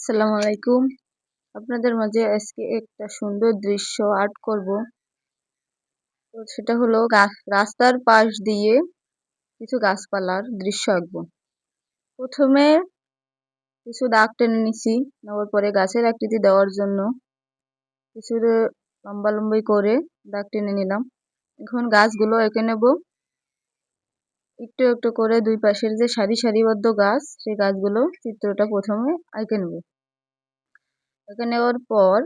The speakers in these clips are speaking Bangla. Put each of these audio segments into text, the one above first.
আসসালামু আলাইকুম। আপনাদের মাঝে আজকে একটা সুন্দর দৃশ্য আর্ট করব। তো সেটা হলো রাস্তার পাশ দিয়ে কিছু গাছপালার দৃশ্য আঁকব। প্রথমে কিছু দাগ টেনে নিছি, নেওয়ার পরে গাছের আকৃতি দেওয়ার জন্য কিছু লম্বা লম্বি করে দাগ টেনে নিলাম। এখন গাছগুলো এঁকে নেব। একটু একটু করে দুই পাশের যে সারি সারিবদ্ধ গাছ, সেই গাছগুলো চিত্রটা প্রথমে আঁকে নেব। এঁকে নেওয়ার পর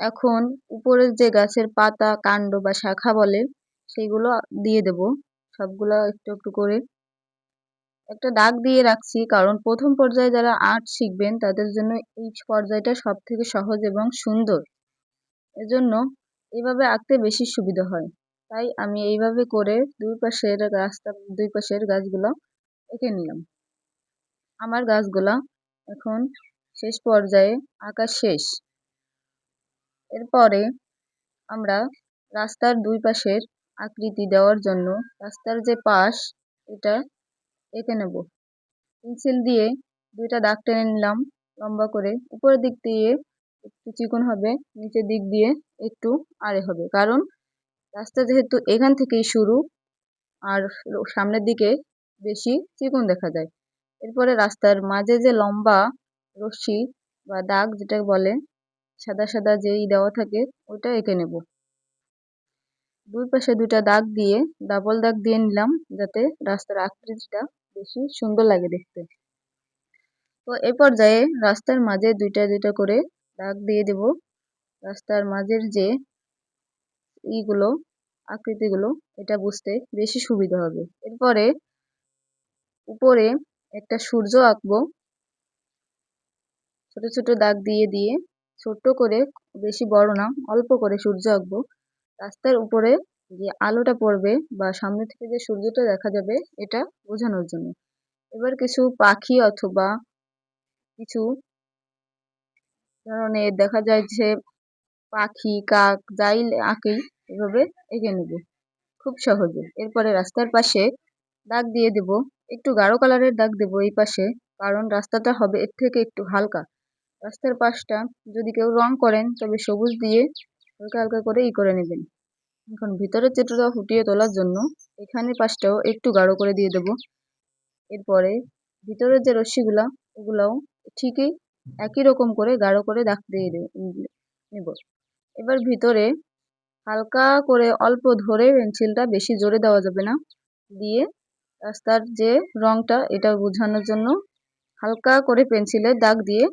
এখন উপরের যে গাছের পাতা, কাণ্ড বা শাখা বলে সেইগুলো দিয়ে দেব। সবগুলো একটু একটু করে একটা দাগ দিয়ে রাখছি, কারণ প্রথম পর্যায়ে যারা আর্ট শিখবেন, তাদের জন্য এই পর্যায়টা সব থেকে সহজ এবং সুন্দর। এজন্য এভাবে আঁকতে বেশি সুবিধা হয়। তাই আমি এইভাবে করে দুই পাশের রাস্তা দুই পাশের গাছগুলো এঁকে নিলাম। আমার গাছগুলা এখন শেষ পর্যায়ে আঁকা শেষ। এরপরে আমরা রাস্তার দুই পাশের আকৃতি দেওয়ার জন্য রাস্তার যে পাশ, এটা এঁকে নেব। পেন্সিল দিয়ে দুইটা দাগ টেনে নিলাম লম্বা করে। উপরের দিক দিয়ে একটু চিকন হবে, নিচের দিক দিয়ে একটু আড়ে হবে। কারণ রাস্তা যেহেতু এখান থেকেই শুরু, আর সামনের দিকে বেশি চিকন দেখা যায়। এরপরে রাস্তার মাঝে যে লম্বা রশ্মি বা দাগ যেটা বলে, সাদা সাদা যেই দেওয়া থাকে, ওইটা এঁকে নেব। দুই পাশে দুটা দাগ দিয়ে ডাবল দাগ দিয়ে নিলাম যাতে রাস্তার আকৃতিটা বেশি সুন্দর লাগে দেখতে। তো এ পর্যায়ে রাস্তার মাঝে দুইটা দুইটা করে দাগ দিয়ে দেব। রাস্তার মাঝের যে ইগুলো, আকৃতিগুলো, এটা বুঝতে বেশি সুবিধা হবে। এরপরে উপরে একটা সূর্য আঁকবো। ছোট ছোট দাগ দিয়ে দিয়ে ছোট্ট করে, বেশি বড় না, অল্প করে সূর্য আঁকবো। রাস্তার উপরে যে আলোটা পড়বে বা সামনে থেকে যে সূর্যটা দেখা যাবে, এটা বোঝানোর জন্য। এবার কিছু পাখি অথবা কিছু ধরনের দেখা যায় যে পাখি, কাক, যাই আঁকেই এভাবে এঁকে নেব। খুব সহজে। এরপরে রাস্তার পাশে দাগ দিয়ে দেব। একটু গাঢ় কালারের দাগ দেব এই পাশে, কারণ রাস্তাটা হবে এর থেকে একটু হালকা। রাস্তার পাশটা যদি কেউ রং করেন, তবে সবুজ দিয়ে হালকা হালকা করে ই করে নেবেন। এখন ভিতরের চিত্রটা ফুটিয়ে তোলার জন্য এখানে পাশটাও একটু গাঢ় করে দিয়ে দেব। এরপরে ভিতরের যে রশ্মিগুলা ওগুলাও ঠিকই একই রকম করে গাঢ় করে দাগ দিয়ে নেব। এবার ভিতরে হালকা করে অল্প ধরে পেন্সিলটা বেশি জোরে দেওয়া যাবে না। দিয়ে রাস্তার যে রংটা, এটা বোঝানোর জন্য হালকা করে পেন্সিলের দাগ দিয়ে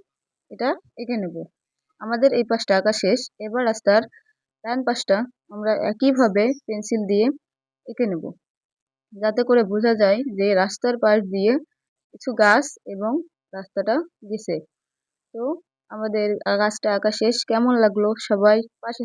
এটা এঁকে নেব। আমাদের এই পাশটা আঁকা শেষ। এবার রাস্তার ডান পাশটা আমরা একইভাবে পেন্সিল দিয়ে এঁকে নেব। যাতে করে বোঝা যায় যে রাস্তার পাশ দিয়ে কিছু গাছ এবং রাস্তাটা গেছে। তো আমাদের গাছটা আঁকা শেষ। কেমন লাগল সবাই পাশে